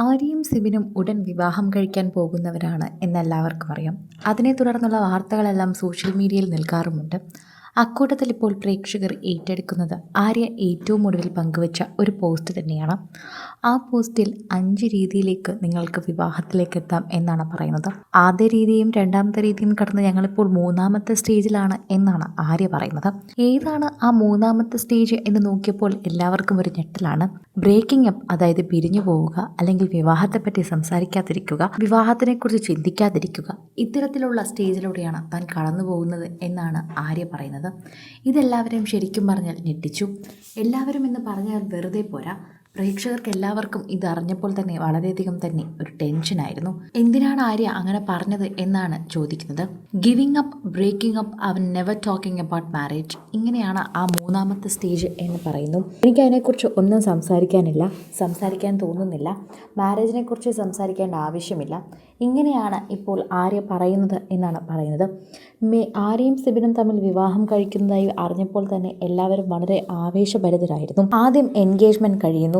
ആര്യയും സിബിനും ഉടൻ വിവാഹം കഴിക്കാൻ പോകുന്നവരാണ് എന്നെല്ലാവർക്കും അറിയാം. അതിനെ തുടർന്നുള്ള വാർത്തകളെല്ലാം സോഷ്യൽ മീഡിയയിൽ നിൽക്കാറുമുണ്ട്. അക്കൂട്ടത്തിൽ ഇപ്പോൾ പ്രേക്ഷകർ ഏറ്റെടുക്കുന്നത് ആര്യ ഏറ്റവും ഒടുവിൽ പങ്കുവച്ച ഒരു പോസ്റ്റ് തന്നെയാണ്. ആ പോസ്റ്റിൽ അഞ്ച് രീതിയിലേക്ക് നിങ്ങൾക്ക് വിവാഹത്തിലേക്ക് എത്താം എന്നാണ് പറയുന്നത്. ആദ്യ രീതിയും രണ്ടാമത്തെ രീതിയും കടന്ന് ഞങ്ങളിപ്പോൾ മൂന്നാമത്തെ സ്റ്റേജിലാണ് എന്നാണ് ആര്യ പറയുന്നത്. ഏതാണ് ആ മൂന്നാമത്തെ സ്റ്റേജ് എന്ന് നോക്കിയപ്പോൾ എല്ലാവർക്കും ഒരു ഞെട്ടലാണ്. ബ്രേക്കിംഗ് അപ്പ് അതായത് പിരിഞ്ഞു പോവുക അല്ലെങ്കിൽ വിവാഹത്തെപ്പറ്റി സംസാരിക്കാതിരിക്കുക വിവാഹത്തിനെക്കുറിച്ച് ചിന്തിക്കാതിരിക്കുക ഇത്തരത്തിലുള്ള സ്റ്റേജിലൂടെയാണ് താൻ കടന്നു പോകുന്നത് എന്നാണ് ആര്യ പറയുന്നത്. ഇതെല്ലാവരെയും ശരിക്കും പറഞ്ഞാൽ ഞെട്ടിച്ചു. എല്ലാവരും എന്ന് പറഞ്ഞാൽ വെറുതെ പോരാ. പ്രേക്ഷകർക്ക് എല്ലാവർക്കും ഇത് അറിഞ്ഞപ്പോൾ തന്നെ വളരെയധികം തന്നെ ഒരു ടെൻഷനായിരുന്നു. എന്തിനാണ് ആര്യ അങ്ങനെ പറഞ്ഞത് എന്നാണ് ചോദിക്കുന്നത്. ഗിവിംഗ് അപ്പ് ബ്രേക്കിംഗ് അപ്പ് അവൻ നെവർ ടോക്കിംഗ് അബൌട്ട് മാരേജ് ഇങ്ങനെയാണ് ആ മൂന്നാമത്തെ സ്റ്റേജ് എന്ന് പറയുന്നു. എനിക്ക് അതിനെക്കുറിച്ച് ഒന്നും സംസാരിക്കാനില്ല സംസാരിക്കാൻ തോന്നുന്നില്ല. മാരേജിനെ കുറിച്ച് സംസാരിക്കേണ്ട ആവശ്യമില്ല. ഇങ്ങനെയാണ് ഇപ്പോൾ ആര്യ പറയുന്നത് എന്നാണ് പറയുന്നത്. മേ ആര്യയും സിബിനും തമ്മിൽ വിവാഹം കഴിക്കുന്നതായി അറിഞ്ഞപ്പോൾ തന്നെ എല്ലാവരും വളരെ ആവേശഭരിതരായിരുന്നു. ആദ്യം എൻഗേജ്മെന്റ് കഴിയുന്നു.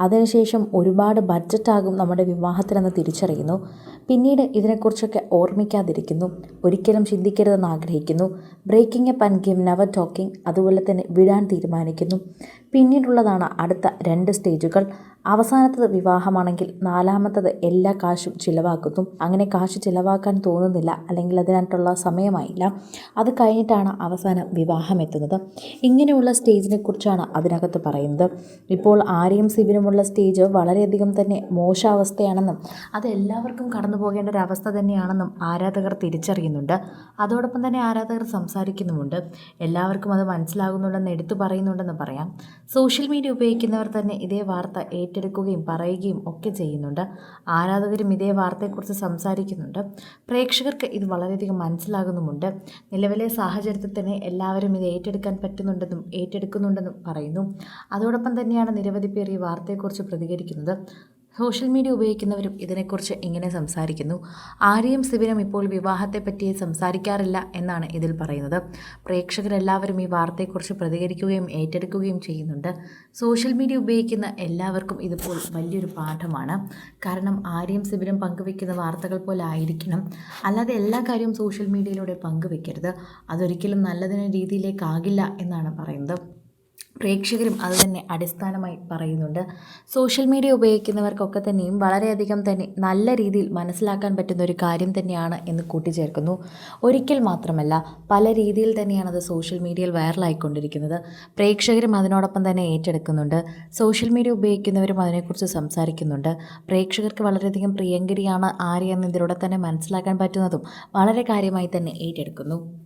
അതിനുശേഷം ഒരുപാട് ബഡ്ജറ്റാകും നമ്മുടെ വിവാഹത്തിനെന്ന് തിരിച്ചറിയുന്നു. പിന്നീട് ഇതിനെക്കുറിച്ചൊക്കെ ഓർമ്മിക്കാതിരിക്കുന്നു. ഒരിക്കലും ചിന്തിക്കരുതെന്ന് ആഗ്രഹിക്കുന്നു. Breaking a and give never talking അതുപോലെ തന്നെ വിടാൻ തീരുമാനിക്കുന്നു. പിന്നീടുള്ളതാണ് അടുത്ത രണ്ട് സ്റ്റേജുകൾ. അവസാനത്തത് വിവാഹമാണെങ്കിൽ നാലാമത്തത് എല്ലാ കാശും ചിലവാക്കുന്നു. അങ്ങനെ കാശ് ചിലവാക്കാൻ തോന്നുന്നില്ല അല്ലെങ്കിൽ അതിനായിട്ടുള്ള സമയമായില്ല. അത് കഴിഞ്ഞിട്ടാണ് അവസാനം വിവാഹം എത്തുന്നത്. ഇങ്ങനെയുള്ള സ്റ്റേജിനെ കുറിച്ചാണ് അതിനകത്ത് പറയുന്നത്. ഇപ്പോൾ ആരെയും ആര്യയും സിബിനുമുള്ള സ്റ്റേജ് വളരെയധികം തന്നെ മോശാവസ്ഥയാണെന്നും അത് എല്ലാവർക്കും കടന്നു പോകേണ്ട ഒരു അവസ്ഥ തന്നെയാണെന്നും ആരാധകർ തിരിച്ചറിയുന്നുണ്ട്. അതോടൊപ്പം തന്നെ ആരാധകർ സംസാരിക്കുന്നുമുണ്ട്. എല്ലാവർക്കും അത് മനസ്സിലാകുന്നുണ്ടെന്ന് എടുത്തു പറയുന്നുണ്ടെന്ന് പറയാം. സോഷ്യൽ മീഡിയ ഉപയോഗിക്കുന്നവർ തന്നെ ഇതേ വാർത്ത ഏറ്റെടുക്കുകയും പറയുകയും ഒക്കെ ചെയ്യുന്നുണ്ട്. ആരാധകരും ഇതേ വാർത്തയെക്കുറിച്ച് സംസാരിക്കുന്നുണ്ട്. പ്രേക്ഷകർക്ക് ഇത് വളരെയധികം മനസ്സിലാകുന്നുമുണ്ട്. നിലവിലെ സാഹചര്യത്തിൽ തന്നെ എല്ലാവരും ഇത് ഏറ്റെടുക്കാൻ പറ്റുന്നുണ്ടെന്നും ഏറ്റെടുക്കുന്നുണ്ടെന്നും പറയുന്നു. അതോടൊപ്പം തന്നെയാണ് നിരവധി പേർ ഈ വാർത്തയെക്കുറിച്ച് പ്രതികരിക്കുന്നത്. സോഷ്യൽ മീഡിയ ഉപയോഗിക്കുന്നവരും ഇതിനെക്കുറിച്ച് ഇങ്ങനെ സംസാരിക്കുന്നു. ആരെയും സിബിനം ഇപ്പോൾ വിവാഹത്തെപ്പറ്റി സംസാരിക്കാറില്ല എന്നാണ് ഇതിൽ പറയുന്നത്. പ്രേക്ഷകരെല്ലാവരും ഈ വാർത്തയെക്കുറിച്ച് പ്രതികരിക്കുകയും ഏറ്റെടുക്കുകയും ചെയ്യുന്നുണ്ട്. സോഷ്യൽ മീഡിയ ഉപയോഗിക്കുന്ന എല്ലാവർക്കും ഇതിപ്പോൾ വലിയൊരു പാഠമാണ്. കാരണം ആരെയും സിബിനം പങ്കുവെക്കുന്ന വാർത്തകൾ പോലെ ആയിരിക്കണം. അല്ലാതെ എല്ലാ കാര്യവും സോഷ്യൽ മീഡിയയിലൂടെ പങ്കുവെക്കരുത് അതൊരിക്കലും നല്ലതിന് രീതിയിലേക്കാകില്ല എന്നാണ് പറയുന്നത്. പ്രേക്ഷകരും അത് തന്നെ അടിസ്ഥാനമായി പറയുന്നുണ്ട്. സോഷ്യൽ മീഡിയ ഉപയോഗിക്കുന്നവർക്കൊക്കെ തന്നെയും വളരെയധികം തന്നെ നല്ല രീതിയിൽ മനസ്സിലാക്കാൻ പറ്റുന്ന ഒരു കാര്യം തന്നെയാണ് എന്ന് കൂട്ടിച്ചേർക്കുന്നു. ഒരിക്കൽ മാത്രമല്ല പല രീതിയിൽ തന്നെയാണ് അത് സോഷ്യൽ മീഡിയയിൽ വൈറലായിക്കൊണ്ടിരിക്കുന്നത്. പ്രേക്ഷകരും അതിനോടൊപ്പം തന്നെ ഏറ്റെടുക്കുന്നുണ്ട്. സോഷ്യൽ മീഡിയ ഉപയോഗിക്കുന്നവരും അതിനെക്കുറിച്ച് സംസാരിക്കുന്നുണ്ട്. പ്രേക്ഷകർക്ക് വളരെയധികം പ്രിയങ്കരിയാണ് ആര്യ എന്ന് ഇതിലൂടെ തന്നെ മനസ്സിലാക്കാൻ പറ്റുന്നതും വളരെ കാര്യമായി തന്നെ ഏറ്റെടുക്കുന്നു.